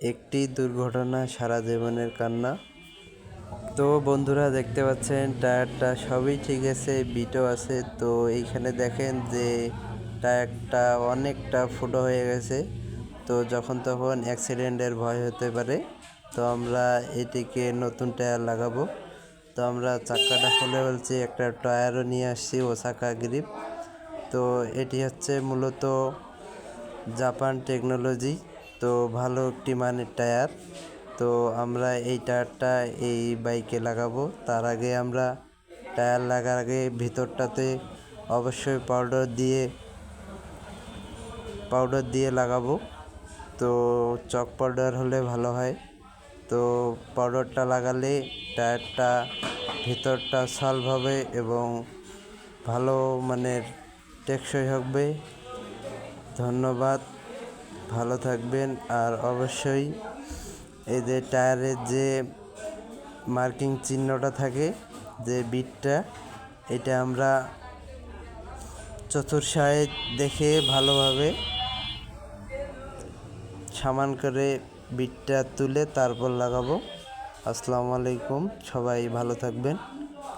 একটি দুর্ঘটনা সারা জীবনের কান্না। তো বন্ধুরা, দেখতে পাচ্ছেন, টায়ারটা সবই ঠিক আছে, বিটও আছে। তো এইখানে দেখেন যে টায়ারটা অনেকটা ফুটো হয়ে গেছে। তো যখন তখন অ্যাক্সিডেন্টের ভয় হতে পারে। তো আমরা এটিকে নতুন টায়ার লাগাবো। তো আমরা চাক্কাটা খুলে ফেলছি, একটা টায়ারও নিয়ে আসছি, ওসাকা গ্রিপ। তো এটি হচ্ছে মূলত জাপান টেকনোলজি। তো ভালো একটি মানের টায়ার। তো আমরা এই টায়ারটা এই বাইকে লাগাবো। তার আগে আমরা টায়ার লাগার আগে ভিতরটাতে অবশ্যই পাউডার দিয়ে পাউডার দিয়ে লাগাবো। তো চক পাউডার হলে ভালো হয়। তো পাউডারটা লাগালে টায়ারটা ভিতরটা সলভ হবে এবং ভালো মানের টেকসই হবে। ধন্যবাদ। ভালো থাকবেন আর অবশ্যই যে টায়ারের যে মার্কিং চিহ্নটা থাকে, যে বিটটা, এটা আমরা চতুর্সায় দেখে ভালোভাবে সামান করে বিটটা তুলে তারপর লাগাবো। আসসালামু আলাইকুম, সবাই ভালো থাকবেন।